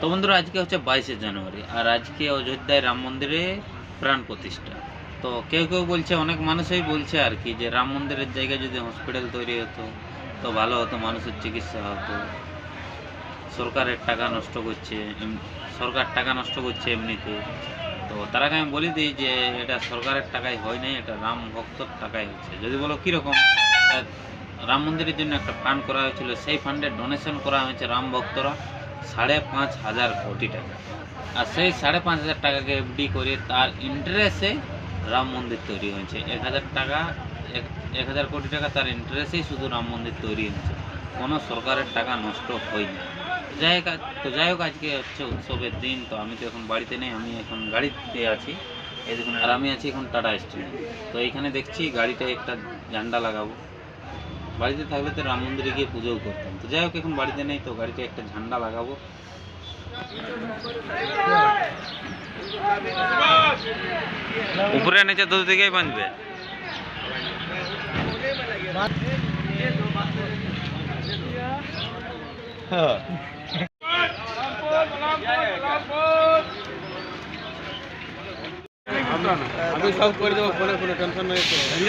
তো বন্ধুরা, আজকে হচ্ছে বাইশে জানুয়ারি, আর আজকে অযোধ্যায় রাম মন্দিরে প্রাণ প্রতিষ্ঠা। তো কেউ কেউ বলছে, অনেক মানুষই বলছে আর কি যে রাম মন্দিরের জায়গায় যদি হসপিটাল তৈরি হতো, তো ভালো হতো, মানুষের চিকিৎসা হতো। সরকারের টাকা নষ্ট করছে সরকার টাকা নষ্ট করছে এমনিতে। তো তারাকে আমি বলে দিই যে, এটা সরকারের টাকায় হয় নাই, এটা রাম ভক্তর টাকায় হচ্ছে। যদি বলো কীরকম রাম মন্দিরের জন্য একটা ফান্ড করা হয়েছিল, সেই ফান্ডে ডোনেশন করা হয়েছে রাম ভক্তরা। সাড়ে পাঁচ হাজার কোটি টাকা। আর সেই সাড়ে পাঁচ হাজার টাকাকে এফডি করে তার ইন্টারেস্টে রাম মন্দির তৈরি হয়েছে। এক হাজার টাকা, এক- হাজার কোটি টাকা তার ইন্টারেস্টেই শুধু রাম মন্দির তৈরি হয়েছে। কোনো সরকারের টাকা নষ্ট হয়নি। যাই হোক, তো যাই হোক, আজকে হচ্ছে উৎসবের দিন। তো আমি তো এখন বাড়িতে নেই, আমি এখন গাড়িতে আছি। এই দেখুন, আর আমি আছি এখন টাটা স্ট্যান্ডে তো এইখানে দেখছি গাড়িটায় একটা ঝান্ডা লাগাবো। বাড়িতে থাকলে তো রাম মন্দিরে গিয়ে পুজোও করতাম। তো যাই হোক, এখন বাড়িতে নেই তো গাড়িতে একটা ঝান্ডা লাগাবো। উপরে নিচে দুটো দিকেই বাঁধবে আমি সব করে দেবো ফোনে কোনো টেনশন নেই